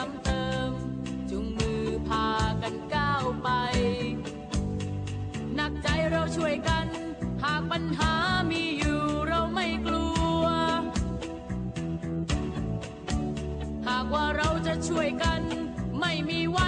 ซ้ำเติม จุงมือพากันก้าวไป หนักใจเราช่วยกัน หากปัญหามีอยู่เราไม่กลัว หากว่าเราจะช่วยกัน ไม่มีวัน